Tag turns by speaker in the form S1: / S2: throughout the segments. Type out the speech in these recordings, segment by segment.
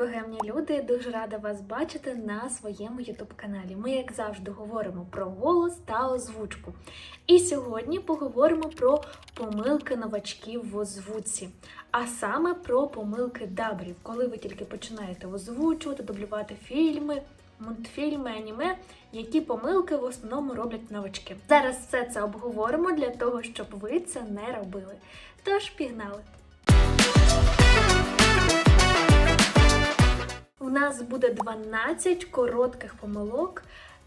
S1: богемні люди! Дуже рада вас бачити на своєму ютуб каналі. Ми, як завжди, говоримо про голос та озвучку. І сьогодні поговоримо про помилки новачків в озвуці, а саме про помилки дабрів, коли ви тільки починаєте озвучувати, дублювати фільми. Мультфільми, аніме, які помилки в основному роблять новачки. Зараз все це обговоримо для того, щоб ви це не робили. Тож пігнали! Нас буде 12 коротких помилок.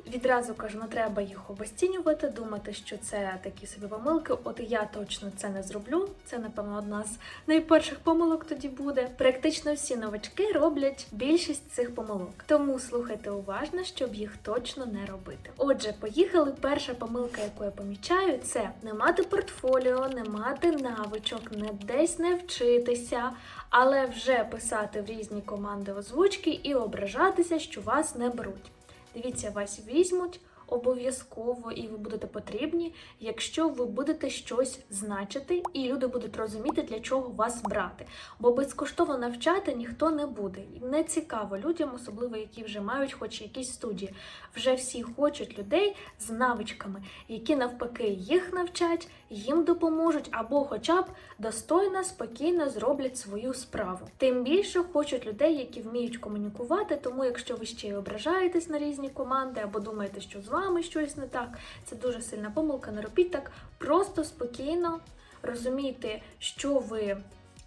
S1: Відразу кажу, не треба їх обесцінювати, думати, що це такі собі помилки. От я точно це не зроблю. Це, напевно, одна з найперших помилок тоді буде. Практично всі новачки роблять більшість цих помилок. Тому слухайте уважно, щоб їх точно не робити. Отже, поїхали. Перша помилка, яку я помічаю, це не мати портфоліо, не мати навичок, не десь не вчитися, але вже писати в різні команди озвучки і ображатися, що вас не беруть. Дивіться, вас візьмуть обов'язково і ви будете потрібні, якщо ви будете щось значити, і люди будуть розуміти, для чого вас брати. Бо безкоштовно навчати ніхто не буде. Не цікаво людям, особливо які вже мають хоч якісь студії. Вже всі хочуть людей з навичками, які навпаки їх навчать, їм допоможуть, або хоча б достойно, спокійно зроблять свою справу. Тим більше хочуть людей, які вміють комунікувати. Тому, якщо ви ще й ображаєтесь на різні команди, або думаєте, що з вами щось не так, це дуже сильна помилка. Не робіть так просто спокійно розумійте, що ви.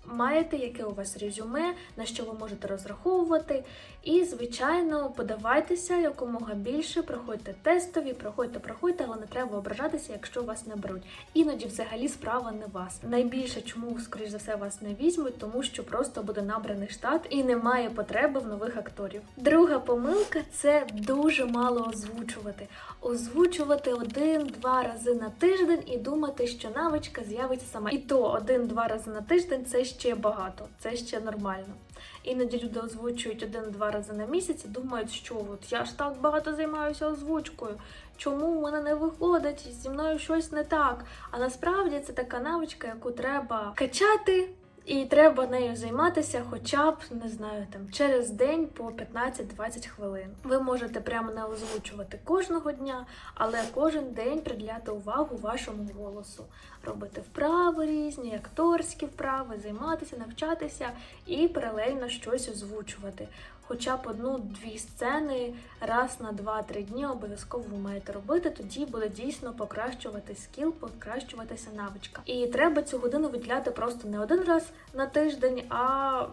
S1: Маєте, яке у вас резюме, на що ви можете розраховувати. І, звичайно, подавайтеся якомога більше, проходьте тестові, проходьте, проходьте, але не треба ображатися, якщо вас не беруть. Іноді взагалі справа не вас. Найбільше, чому, скоріш за все, вас не візьмуть, тому що просто буде набраний штат і немає потреби в нових акторів. Друга помилка це дуже мало озвучувати. Озвучувати один-два рази на тиждень і думати, що навичка з'явиться сама. І то один-два рази на тиждень це ще багато, це ще нормально. Іноді люди озвучують один-два рази на місяць і думають, що от я ж так багато займаюся озвучкою. Чому в мене не виходить? Зі мною щось не так. А насправді це така навичка, яку треба качати. І треба нею займатися хоча б, не знаю, там через день по 15-20 хвилин. Ви можете прямо не озвучувати кожного дня, але кожен день приділяти увагу вашому голосу, робити вправи різні, акторські вправи, займатися, навчатися і паралельно щось озвучувати. Хоча б одну-дві сцени раз на 2-3 дні обов'язково ви маєте робити, тоді буде дійсно покращувати скіл, покращуватися навичка. І треба цю годину виділяти просто не один раз на тиждень, а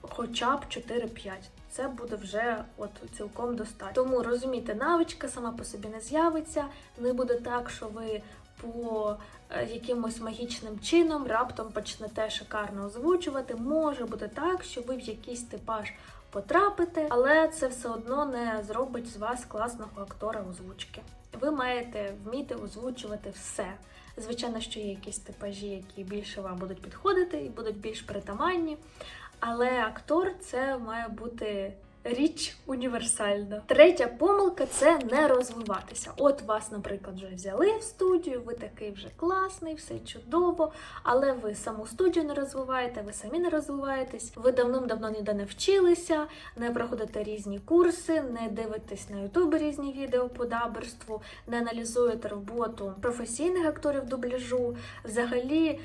S1: хоча б 4-5. Це буде вже от цілком достатньо. Тому розумійте, навичка сама по собі не з'явиться. Не буде так, що ви по е, якимось магічним чином раптом почнете шикарно озвучувати. Може бути так, що ви в якийсь типаж потрапите, але це все одно не зробить з вас класного актора озвучки. Ви маєте вміти озвучувати все. Звичайно, що є якісь типажі, які більше вам будуть підходити і будуть більш притаманні. Але актор це має бути річ універсальна. Третя помилка це не розвиватися. От вас, наприклад, вже взяли в студію, ви такий вже класний, все чудово, але ви саму студію не розвиваєте, ви самі не розвиваєтесь, ви давним-давно ніде не вчилися, не проходите різні курси, не дивитесь на ютубі різні відео по даберству, не аналізуєте роботу професійних акторів дубляжу. Взагалі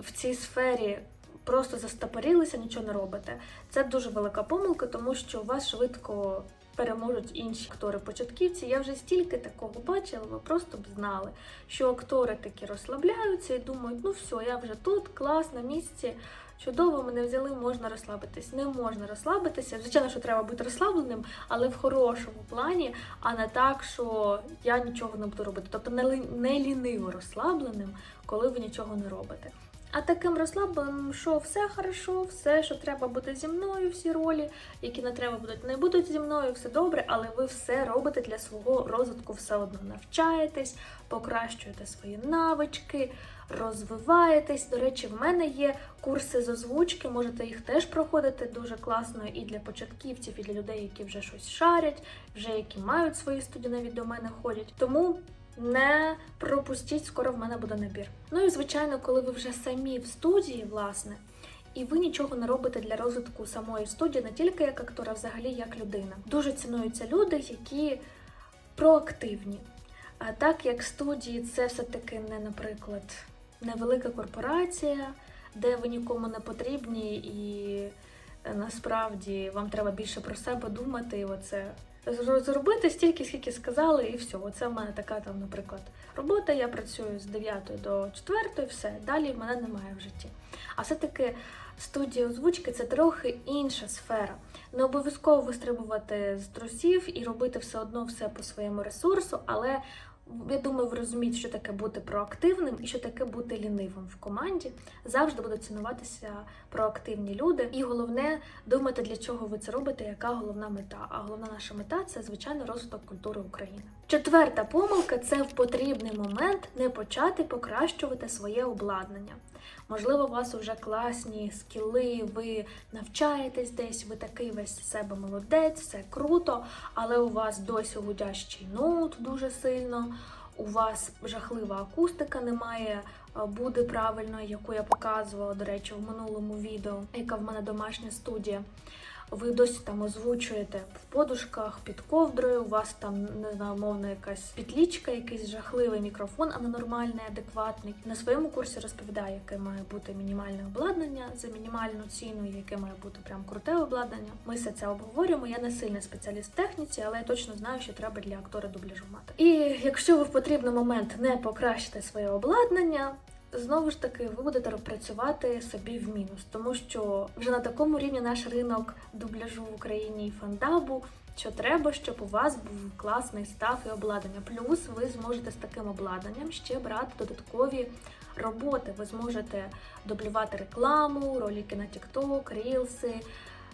S1: в цій сфері просто застопорилися, нічого не робите. Це дуже велика помилка, тому що вас швидко переможуть інші актори-початківці. Я вже стільки такого бачила, ви просто б знали, що актори такі розслабляються і думають, ну все, я вже тут, клас, на місці. Чудово, мене взяли, можна розслабитись. Не можна розслабитися. Звичайно, що треба бути розслабленим, але в хорошому плані, а не так, що я нічого не буду робити. Тобто не, лі- не ліниво розслабленим, коли ви нічого не робите. А таким розслабленим, що все хорошо, все, що треба буде зі мною, всі ролі, які не треба будуть, не будуть зі мною, все добре, але ви все робите для свого розвитку все одно. Навчаєтесь, покращуєте свої навички, розвиваєтесь. До речі, в мене є курси з озвучки, можете їх теж проходити дуже класно і для початківців, і для людей, які вже щось шарять, вже які мають свої студії, навіть до мене ходять. Тому не пропустіть, скоро в мене буде набір. Ну і звичайно, коли ви вже самі в студії, власне, і ви нічого не робите для розвитку самої студії, не тільки як актора, а взагалі як людина. Дуже цінуються люди, які проактивні. А так як студії це все-таки не, наприклад, невелика корпорація, де ви нікому не потрібні, і е, насправді вам треба більше про себе думати. І оце зробити стільки, скільки сказали, і все. Оце в мене така там, наприклад, робота. Я працюю з 9 до 4, все. Далі в мене немає в житті. А все-таки студія озвучки це трохи інша сфера. Не обов'язково вистрибувати з трусів і робити все одно все по своєму ресурсу, але я думаю, ви розумієте, що таке бути проактивним і що таке бути лінивим в команді. Завжди будуть цінуватися проактивні люди. І головне думати, для чого ви це робите, яка головна мета. А головна наша мета це звичайно розвиток культури України. Четверта помилка це в потрібний момент не почати покращувати своє обладнання. Можливо, у вас вже класні скіли, ви навчаєтесь десь, ви такий весь себе молодець, все круто, але у вас досі гудящий ноут дуже сильно, у вас жахлива акустика немає, е, буде правильної, яку я показувала, до речі, в минулому відео, яка в мене домашня студія. Ви досі там озвучуєте в подушках під ковдрою, у вас там не знаю, мовно якась петлічка, якийсь жахливий мікрофон, а не нормальний, адекватний. На своєму курсі розповідаю, яке має бути мінімальне обладнання за мінімальну ціну, і яке має бути прям круте обладнання. Ми все це обговорюємо. Я не сильний спеціаліст в техніці, але я точно знаю, що треба для актора дубляжу мати. І якщо ви в потрібний момент не покращите своє обладнання, Знову ж таки, ви будете працювати собі в мінус, тому що вже на такому рівні наш ринок дубляжу в Україні і фандабу, що треба, щоб у вас був класний став і обладнання. Плюс ви зможете з таким обладнанням ще брати додаткові роботи. Ви зможете дублювати рекламу, ролики на TikTok, рілси,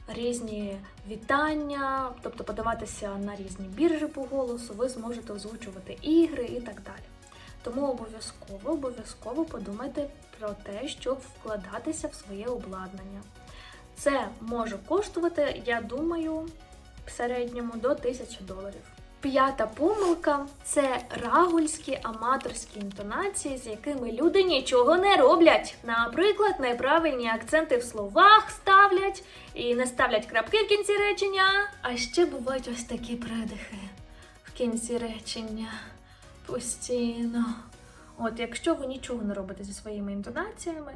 S1: різні вітання, тобто подаватися на різні біржі по голосу, ви зможете озвучувати ігри і так далі. Тому обов'язково обов'язково подумайте про те, щоб вкладатися в своє обладнання. Це може коштувати, я думаю, в середньому до 1000 доларів. П'ята помилка це рагульські аматорські інтонації, з якими люди нічого не роблять. Наприклад, неправильні акценти в словах ставлять і не ставлять крапки в кінці речення. А ще бувають ось такі придихи в кінці речення постійно. От, якщо ви нічого не робите зі своїми інтонаціями,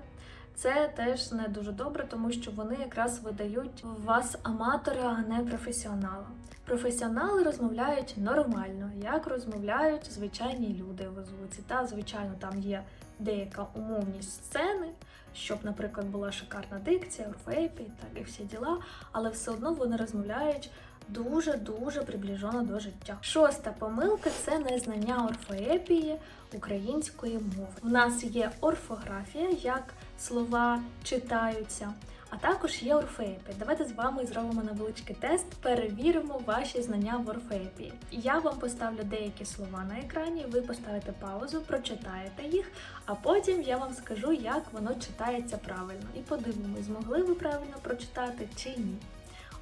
S1: це теж не дуже добре, тому що вони якраз видають вас аматора, а не професіонала. Професіонали розмовляють нормально, як розмовляють звичайні люди в озвуці. Та, звичайно, там є деяка умовність сцени, щоб, наприклад, була шикарна дикція, орфоепія, так і всі діла, але все одно вони розмовляють дуже-дуже приближено до життя. Шоста помилка це незнання орфоепії української мови. У нас є орфографія, як слова читаються. А також є орфоепія. Давайте з вами зробимо невеличкий тест, перевіримо ваші знання в орфоепії. Я вам поставлю деякі слова на екрані, ви поставите паузу, прочитаєте їх, а потім я вам скажу, як воно читається правильно. І подивимось, змогли ви правильно прочитати чи ні.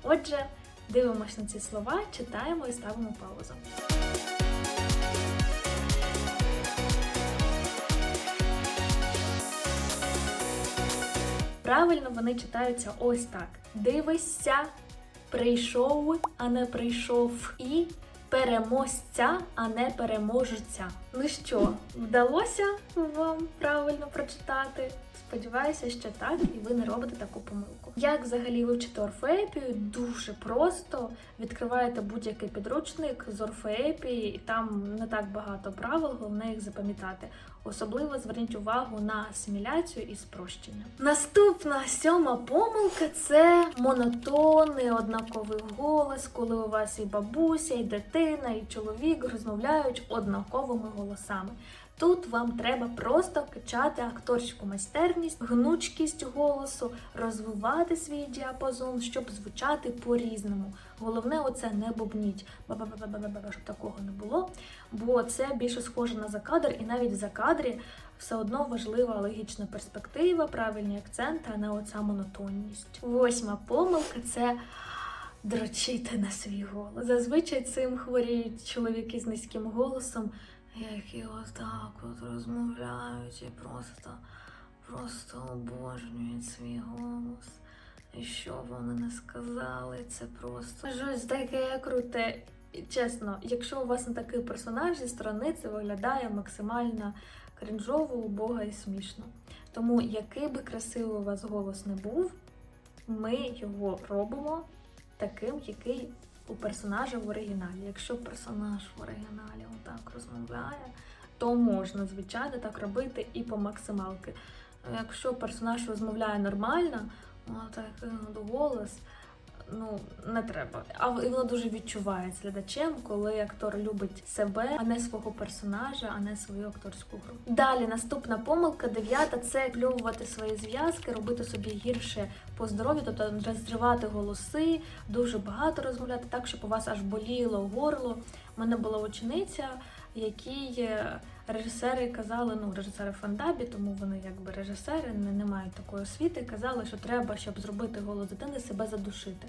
S1: Отже, дивимось на ці слова, читаємо і ставимо паузу. Правильно вони читаються ось так: дивишся, прийшов, а не прийшов, і переможця, а не переможця. Ну що, вдалося вам правильно прочитати? Сподіваюся, що так, і ви не робите таку помилку. Як взагалі вивчити орфоепію? Дуже просто відкриваєте будь-який підручник з орфоепії, і там не так багато правил, головне їх запам'ятати. Особливо зверніть увагу на асиміляцію і спрощення. Наступна сьома помилка це монотонний однаковий голос, коли у вас і бабуся, і дитина, і чоловік розмовляють однаковими голосами. Тут вам треба просто качати акторську майстерність, гнучкість голосу, розвивати свій діапазон, щоб звучати по-різному. Головне, оце не бубніть, щоб такого не було, бо це більше схоже на закадр, і навіть в закадрі все одно важлива логічна перспектива, правильні акценти, а не оця монотонність. Восьма помилка це. Дрочити на свій голос. Зазвичай цим хворіють чоловіки з низьким голосом, які отак от розмовляють і просто, просто обожнюють свій голос. І що вони не сказали, це просто щось таке круте. Чесно, якщо у вас не такий персонаж зі сторони, це виглядає максимально крінжово, убого і смішно. Тому, який би красивий у вас голос не був, ми його робимо таким, який у персонажа в оригіналі. Якщо персонаж в оригіналі отак розмовляє, то можна, звичайно, так робити і по максималки. Якщо персонаж розмовляє нормально, так, от голос. Ну, не треба. А і воно дуже відчувається глядачем, коли актор любить себе, а не свого персонажа, а не свою акторську гру. Далі наступна помилка, дев'ята це кльовувати свої зв'язки, робити собі гірше по здоров'ю, тобто розривати голоси, дуже багато розмовляти, так, щоб у вас аж боліло горло. У мене була учениця, якій е, режисери казали, ну режисери фандабі, тому вони якби режисери, не, не мають такої освіти. Казали, що треба, щоб зробити голос дитини, себе задушити.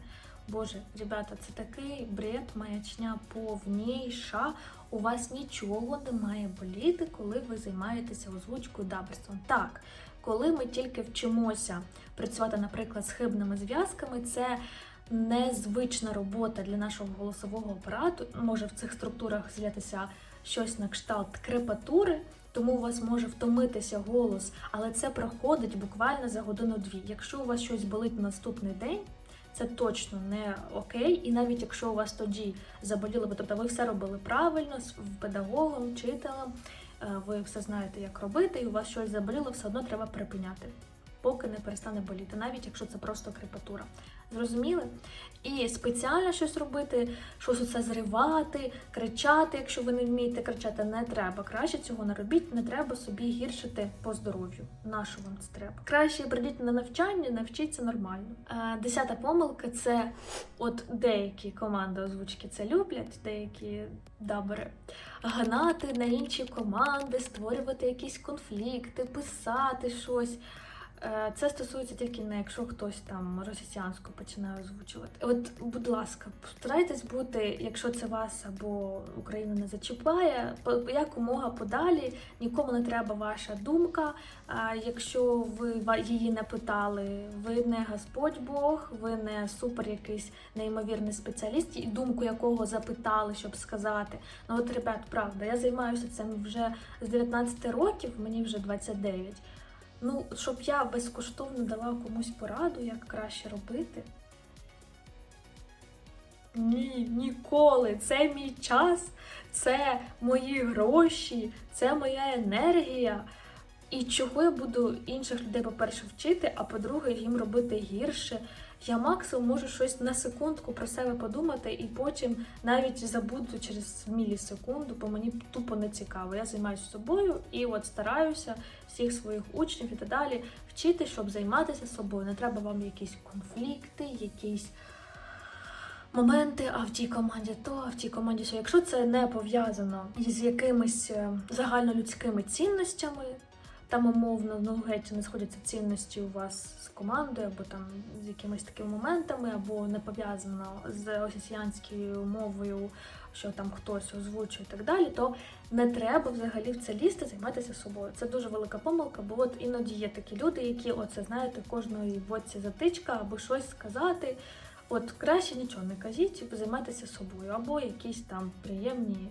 S1: Боже, ребята, це такий бред, маячня повніша. У вас нічого не має боліти, коли ви займаєтеся озвучкою даберством. Так, коли ми тільки вчимося працювати, наприклад, з хибними зв'язками, це незвична робота для нашого голосового апарату. Може в цих структурах з'явитися щось на кшталт крепатури, тому у вас може втомитися голос, але це проходить буквально за годину-дві. Якщо у вас щось болить на наступний день, це точно не окей. І навіть якщо у вас тоді заболіло, ви- тобто ви все робили правильно з педагогом, вчителем, е, ви все знаєте, як робити, і у вас щось заболіло, все одно треба припиняти, поки не перестане боліти, навіть якщо це просто крепатура. Зрозуміли? І спеціально щось робити, щось оце зривати, кричати, якщо ви не вмієте кричати, не треба. Краще цього не робіть, не треба собі гіршити по здоров'ю. Нащо вам це треба? Краще прийдіть на навчання, навчіться нормально. Е, Десята помилка це от деякі команди озвучки це люблять, деякі дабери. Гнати на інші команди, створювати якісь конфлікти, писати щось. Е, Це стосується тільки не якщо хтось там росіянську починає озвучувати. От, будь ласка, постарайтесь бути, якщо це вас або Україну не зачіпає, якомога подалі, нікому не треба ваша думка. Якщо ви її не питали, ви не Господь Бог, ви не супер якийсь неймовірний спеціаліст, і думку якого запитали, щоб сказати. Ну от, ребят, правда, я займаюся цим вже з 19 років, мені вже 29. Ну, щоб я безкоштовно дала комусь пораду, як краще робити. Ні, ніколи. Це мій час, це мої гроші, це моя енергія. І чого я буду інших людей, по-перше, вчити, а по-друге, їм робити гірше. Я максимум можу щось на секундку про себе подумати, і потім навіть забуду через мілісекунду, бо мені тупо не цікаво. Я займаюся собою і от стараюся всіх своїх учнів і так далі вчити, щоб займатися собою. Не треба вам якісь конфлікти, якісь моменти, а в тій команді то, а в тій команді що. Якщо це не пов'язано з якимись е, загальнолюдськими цінностями, там умовно ну геть не сходяться цінності у вас з командою, або там з якимись такими моментами, або не пов'язано з росіянською мовою, що там хтось озвучує і так далі, то не треба взагалі в це лізти, займатися собою. Це дуже велика помилка, бо от іноді є такі люди, які, оце знаєте, кожної боці затичка, або щось сказати. От краще нічого не кажіть, займайтеся собою, або якісь там приємні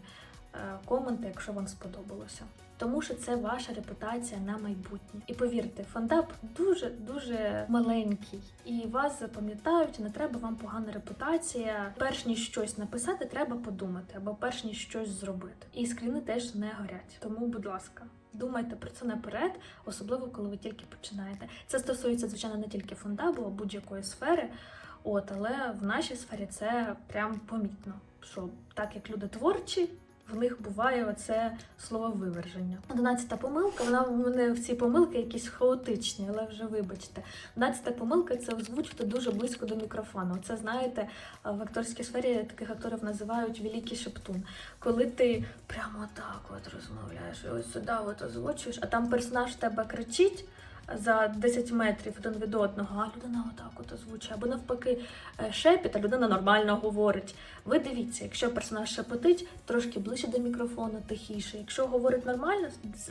S1: е, коменти, якщо вам сподобалося. Тому що це ваша репутація на майбутнє. І повірте, фандап дуже дуже маленький, і вас запам'ятають, не треба вам погана репутація. Перш ніж щось написати, треба подумати, або перш ніж щось зробити. І скріни теж не горять. Тому, будь ласка. Думайте про це наперед, особливо коли ви тільки починаєте. Це стосується, звичайно, не тільки фондабу, а будь-якої сфери. От, але в нашій сфері це прям помітно, що так як люди творчі, в них буває оце слововиверження. Одинадцята помилка, вона в мене всі помилки якісь хаотичні, але вже вибачте. Одинадцята помилка це озвучити дуже близько до мікрофону. Це знаєте, в акторській сфері таких акторів називають великий шептун. Коли ти прямо так от розмовляєш, і ось сюди от озвучуєш, а там персонаж в тебе кричить. За 10 метрів один від одного, а людина отак от озвучує, або навпаки е, шепіт, а людина нормально говорить. Ви дивіться, якщо персонаж шепотить, трошки ближче до мікрофону, тихіше. Якщо говорить нормально,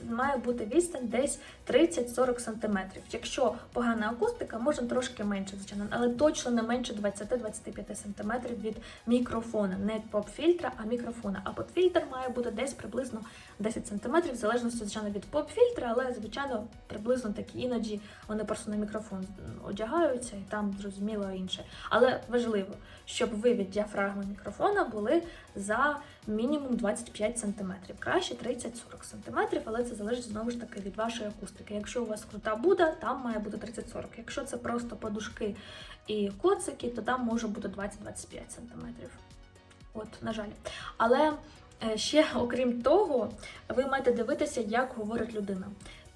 S1: має бути відстань десь 30-40 см. Якщо погана акустика, можна трошки менше, звичайно, але точно не менше 20-25 см від мікрофона, не поп-фільтра, а мікрофона. А поп-фільтр має бути десь приблизно 10 см, в залежності, звичайно, від поп-фільтра, але, звичайно, приблизно такі іноді вони просто на мікрофон одягаються і там зрозуміло інше. Але важливо, щоб ви від діафрагми мікрофона були за мінімум 25 см. Краще 30-40 см, але це залежить знову ж таки від вашої акустики. Якщо у вас крута буда, там має бути 30-40. Якщо це просто подушки і коцики, то там може бути 20-25 см. От, на жаль. Але е, ще, окрім того, ви маєте дивитися, як говорить людина.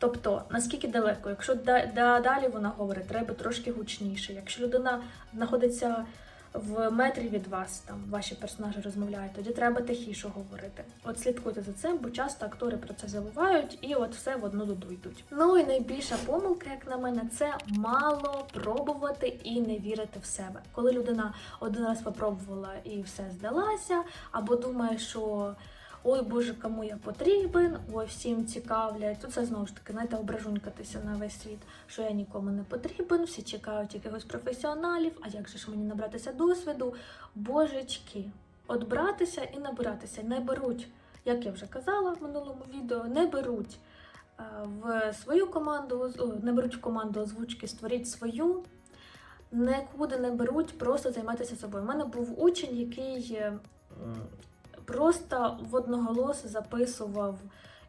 S1: Тобто, наскільки далеко, якщо да- да- далі вона говорить, треба трошки гучніше. Якщо людина знаходиться в метрі від вас, там ваші персонажі розмовляють, тоді треба тихіше говорити. От слідкуйте за цим, бо часто актори про це забувають і от все в одну дуду йдуть. Ну і найбільша помилка, як на мене, це мало пробувати і не вірити в себе. Коли людина один раз попробувала і все здалася, або думає, що ой Боже, кому я потрібен, ой, всім цікавлять. Тут це знову ж таки, знаєте, ображунькатися на весь світ, що я нікому не потрібен, всі чекають якихось професіоналів, а як же ж мені набратися досвіду? Божечки, от братися і набиратися не беруть, як я вже казала в минулому відео, не беруть е, в свою команду, не беруть в команду озвучки, створіть свою. Нікуди не беруть просто займатися собою. У мене був учень, який е, просто в одноголос записував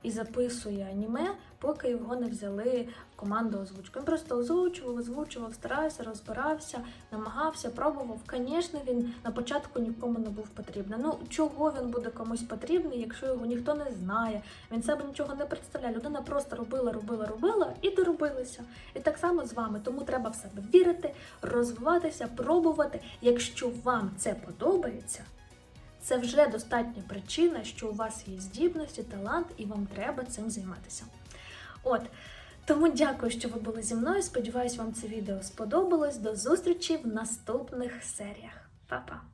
S1: і записує аніме, поки його не взяли команду озвучки. Він просто озвучував, озвучував, старався, розбирався, намагався, пробував. Звісно, він на початку нікому не був потрібний. Ну чого він буде комусь потрібний, якщо його ніхто не знає, він себе нічого не представляє. Людина просто робила, робила, робила і доробилася. І так само з вами. Тому треба в себе вірити, розвиватися, пробувати. Якщо вам це подобається, це вже достатня причина, що у вас є здібності, талант, і вам треба цим займатися. От. Тому дякую, що ви були зі мною. Сподіваюсь, вам це відео сподобалось. До зустрічі в наступних серіях. Па-па!